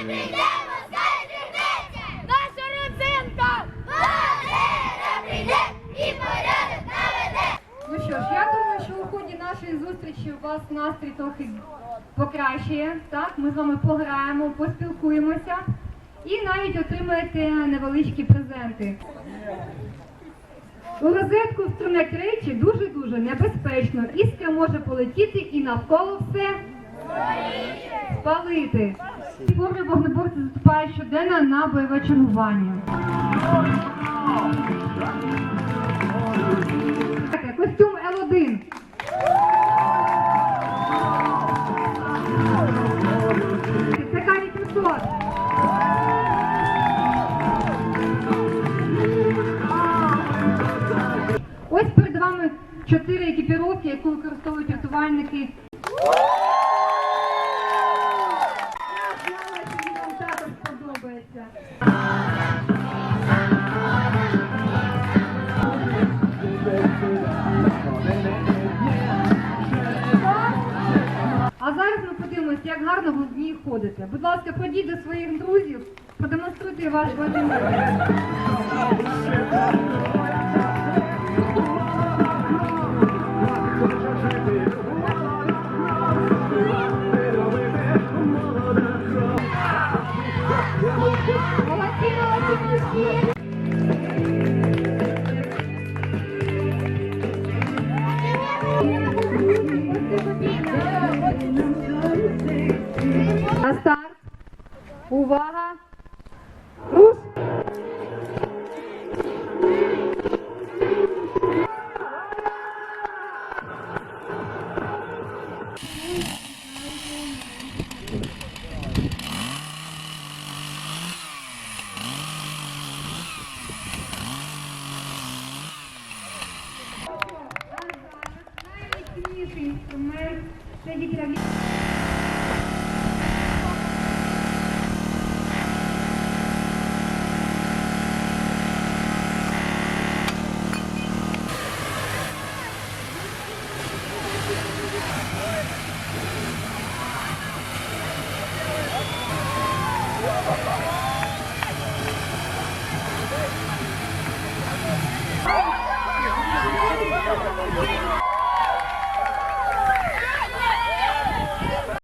зігнеться! Наша родзинка! Валера прийде і порядок наведе! Ну що ж, я думаю, що у ході нашої зустрічі у вас настрій трохи покращує. Так, ми з вами пограємо, поспілкуємося і навіть отримаєте невеличкі презенти. У розетку встромлять речі дуже-дуже небезпечно. Іскра може полетіти і навколо все спалити. І формі вогнеборці заступають щоденно на бойове чергування. Костюм Л1. ЦК 800. Ось перед вами чотири екіпіровки, які використовують рятувальники. А зараз ми подивимося, як гарно ви в ній ходите. Будь ласка, ходіть до своїх друзів, продемонструйте ваш водінок. На старт. Увага. Руш. Thank you. country, the man, they.